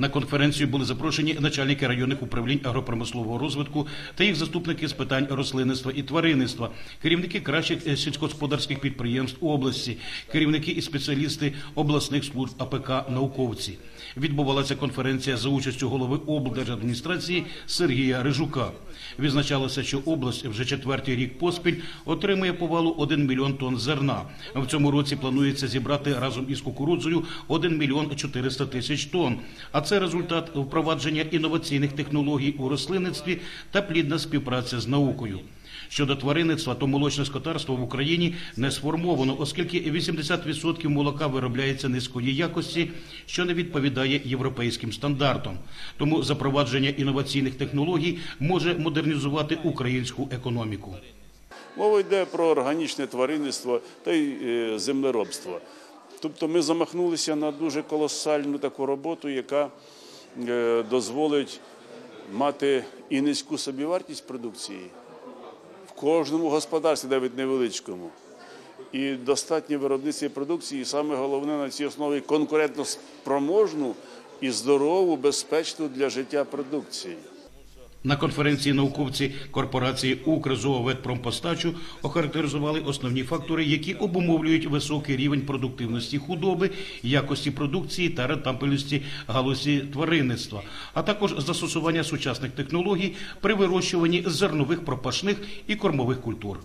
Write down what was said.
На конференцію були запрошені начальники районних управлінь агропромислового розвитку та їх заступники з питань рослинництва і тваринництва, керівники кращих е, сільськогосподарських підприємств області, керівники і спеціалісти обласних служб АПК, науковці. Відбувалася конференція за участю голови облдержадміністрації Сергія Рижука. Відзначалося, що область вже четвертий рік поспіль отримує повалу 1 мільйон тонн зерна. В цьому році планується зібрати разом із кукурудзою 1 мільйон 400 тисяч тонн. А це результат впровадження інноваційних технологій у рослинництві та плідна співпраця з наукою. Щодо тваринництва, то молочне скотарство в Україні не сформовано, оскільки 80% молока виробляється низької якості, що не відповідає європейським стандартам. Тому запровадження інноваційних технологій може модернізувати українську економіку. Мова йде про органічне тваринництво та й е, землеробство. Тобто ми замахнулися на дуже колосальну таку роботу, яка е, дозволить мати і низьку собівартість продукції в кожному господарстві, навіть невеличкому. І достатнє виробництво продукції, і саме головне на цій основі конкурентно спроможну і здорову, безпечну для життя продукції. На конференції науковці корпорації «Укрзооветпромпостачу» охарактеризували основні фактори, які обумовлюють високий рівень продуктивності худоби, якості продукції та рентабельності галузі тваринництва, а також застосування сучасних технологій при вирощуванні зернових пропашних і кормових культур.